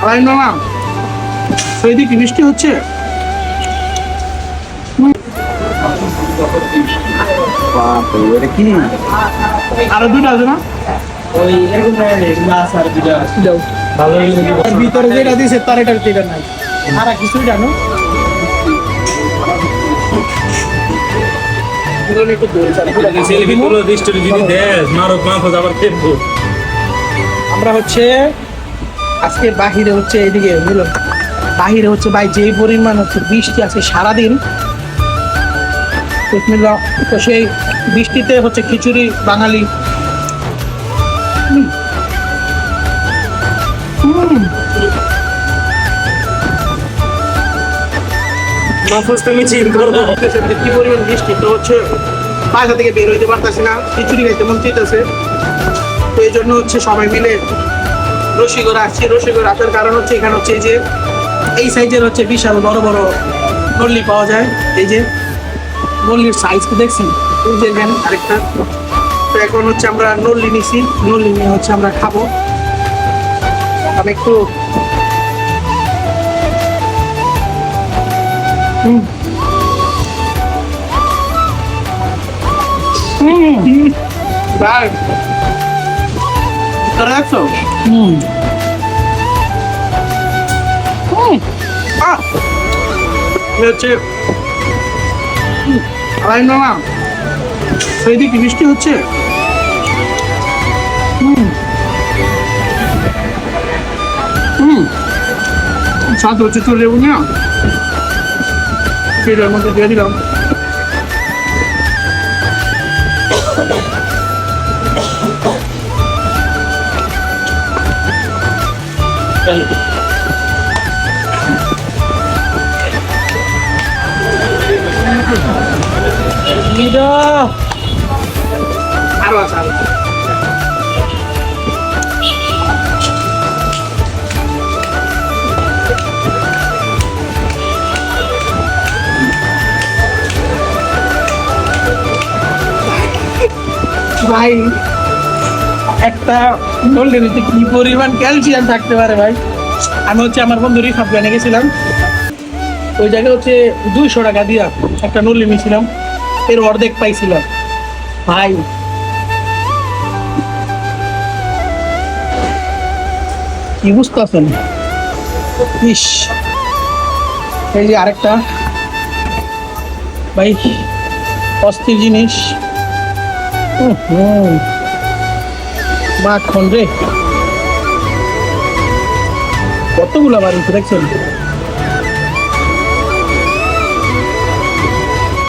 মামা বৃষ্টি হচ্ছে? আরও দুটো আছে না? ওই এরকম মাছ আর দুটা ভালো ভিতরে যেটা দিয়েছে তার এটার যেটা নাই। আর কিছুই জানো? একটু দৌড়ে চালাই। সেলফি তুলো দৃষ্টি যদি দেশ মারক মাহফুজ আবার খেলব আমরা হচ্ছে আজকে বাহিরে হচ্ছে এদিকে বুঝলো বাহিরে হচ্ছে ভাই যেই পরিমাণ হচ্ছে বৃষ্টি আছে সারাদিন তো সেই বৃষ্টিতে হচ্ছে খিচুড়ি বাঙালি। কি পরিমাণ বৃষ্টি? তো হচ্ছে বাসা থেকে বের হইতে পারতেছি না খিচুড়ি খাইতে মন চাইতেছে। তো এই জন্য হচ্ছে সবাই মিলে রসিগড় আসছি রসিগড় আসার কারণ হচ্ছে এখানে হচ্ছে এই যে এই সাইজের হচ্ছে বিশাল বড় বড় নল্লি পাওয়া যায়। এই যে নল্লির সাইজ কি দেখছেন? এই যে আরেকটা। তো এখন হচ্ছে আমরা নল্লি নিছি নল্লি নিয়ে হচ্ছে আমরা খাব। আমি একটু হুম। হুম। তোরা দেখছ হুম। সেইদিকে বৃষ্টি হচ্ছে? হুম। হুম। সাথে হচ্ছে তোর লেবু না? সেটার মধ্যে দিয়ে দিলাম। আরও আছে আরও আছে। একটা বললে যে কি পরিমাণ ক্যালসিয়াম থাকতে পারে ভাই? আমি হচ্ছে আমার বন্ধু রিফাত গানে গেছিলাম। ওই জায়গায় হচ্ছে দুইশো টাকা দিয়া একটা নল্লি নিয়েছিলাম। এর অর্ধেক পাইছিলাম। ভাই, কি বুঝতে আছেন ইস এই যে আরেকটা। ভাই, অস্থির জিনিস। হুম। মাখন রে? কতগুলো বাড়ি দেখছেন